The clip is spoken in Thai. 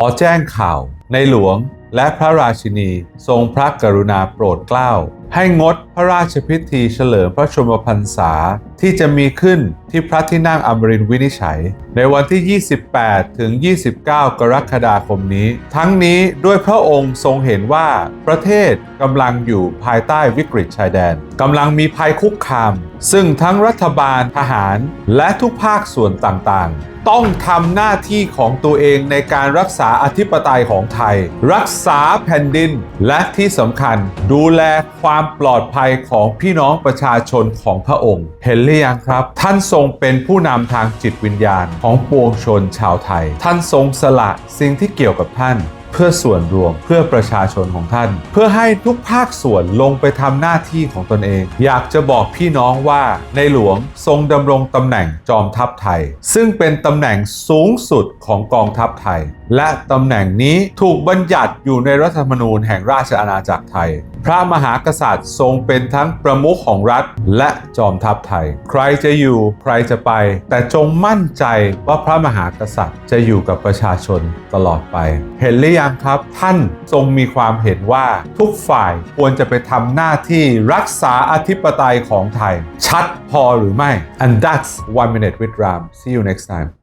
ขอแจ้งข่าวในหลวงและพระราชินีทรงพระกรุณาโปรดเกล้า ให้งดพระราชพิธีเฉลิมพระชนมพรรษาที่จะมีขึ้นที่พระที่นั่งอมรินวินิจฉัย ในวันที่ 28 ถึง 29 กรกฎาคมนี้ ทั้งนี้ด้วยพระองค์ทรงเห็นว่าประเทศกำลังอยู่ภายใต้วิกฤตชายแดนกำลังมีภัยคุกคาม ซึ่งทั้งรัฐบาลทหารและทุกภาคส่วนต่างๆ ต้องทำหน้าที่ของตัวเองในการรักษาอธิปไตยของไทย รักษาแผ่นดินและที่สำคัญดูแลความความปลอดภัยของพี่น้องประชาชนของพระองค์ เห็นหรือยังครับ ท่านทรงเป็นผู้นำทางจิตวิญญาณของปวงชนชาวไทย ท่านทรงสละสิ่งที่เกี่ยวกับท่านเพื่อส่วนรวมเพื่อประชาชนของท่าน เพื่อให้ทุกภาคส่วนลงไปทำหน้าที่ของตนเอง อยากจะบอกพี่น้องว่าในหลวงทรงดำรงตำแหน่งจอมทัพไทย ซึ่งเป็นตำแหน่งสูงสุดของกองทัพไทย และตำแหน่งนี้ถูกบัญญัติอยู่ในรัฐธรรมนูญแห่งราชอาณาจักรไทย ระมหากษัตริย์ทรงเป็นทั้งประมุขของรัฐและจอมทัพไทย ใครจะอยู่ใครจะไป แต่จงมั่นใจว่าพระมหากษัตริย์จะอยู่กับประชาชนตลอดไป เห็นหรือยังครับ ท่านทรงมีความเห็นว่าทุกฝ่ายควรจะไปทำหน้าที่รักษาอธิปไตยของไทย ชัดพอหรือไม่ and that's one minute with Ram see you next time